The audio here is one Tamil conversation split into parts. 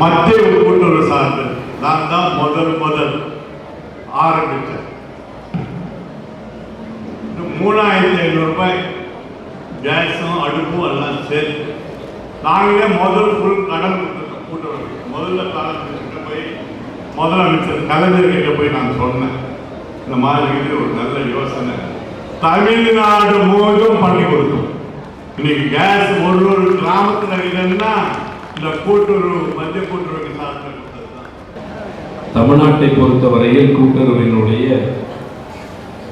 மத்திய கூட்டுறவு சார்ந்து நான் தான் முதல் முதல் ஆரம்பித்தேன். மூணாயிரத்தி ஐநூறு ரூபாய் கேஸும் அடுப்பும் எல்லாம் சேர்த்து நாங்களே முதல் ஃபுல் கடன் கொடுத்துருக்கோம் கூட்டுறவு முதல்ல தலைமைக்கிட்ட போய் முதலமைச்சர் கலைஞர்கிட்ட போய் நான் சொன்னேன். இந்த மாதிரி ஒரு நல்ல யோசனை. தமிழ்நாடு முழுவதும் பண்ணி கொடுத்தோம். இன்னைக்கு கேஸ் ஒரு ஒரு கிராமத்தில் இல்லைன்னா இந்த கூட்டுறவு தமிழ்நாட்டை பொறுத்தவரையில் கூட்டுறவினுடைய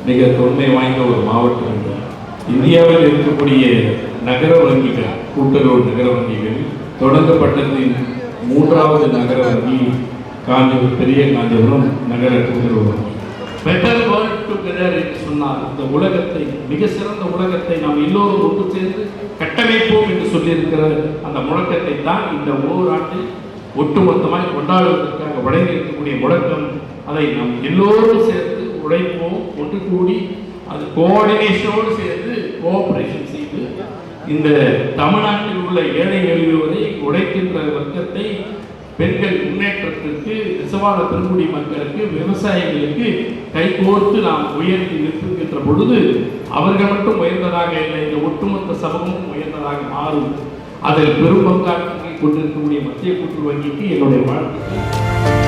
மிக தொன்மை வாய்ந்த ஒரு மாவட்டம் இந்தியாவில் இருக்கக்கூடிய நகர வங்கிகள் கூட்டுறவு நகர வங்கிகள் தொடங்கப்பட்டதின் மூன்றாவது நகர வங்கி காஞ்சிபுரம் பெரிய காஞ்சிபுரம் நகர கூட்டுறவு வங்கி. பெட்டர் வேர்ல்ட் டுகெதர் என்று சொன்னால் இந்த உலகத்தை மிக சிறந்த உலகத்தை நாம் எல்லோரும் ஒன்று சேர்ந்து கட்டமைப்போம் என்று சொல்லியிருக்கிற அந்த முழக்கத்தை தான் இந்த ஓராண்டில் ஒட்டுமொத்தமாக கொண்டாடுவதற்காக வழங்கி இருக்கக்கூடிய முழக்கம் அதை நாம் எல்லோரும் சேர்த்து உழைப்போம் ஒன்று கூடி அது கோஆர்டினேஷனோடு சேர்ந்து கோஆபரேஷன் செய்து இந்த தமிழ்நாட்டில் உள்ள ஏழை எளியோரை உழைக்கின்ற வர்க்கத்தை பெண்கள் முன்னேற்றத்திற்கு நெசவாள பெருங்குடி மக்களுக்கு விவசாயிகளுக்கு கைகோர்த்து நாம் உயர்த்தி நிற்கின்ற பொழுது அவர்கள் மட்டும் உயர்ந்ததாக இல்லை இந்த ஒட்டுமொத்த சமூகமும் உயர்ந்ததாக மாறும். அதில் பெரும் பங்காற்றி கொண்டிருக்கக்கூடிய மத்திய கூட்டுறவு வங்கிக்கு என்னுடைய வாழ்த்துக்கள்.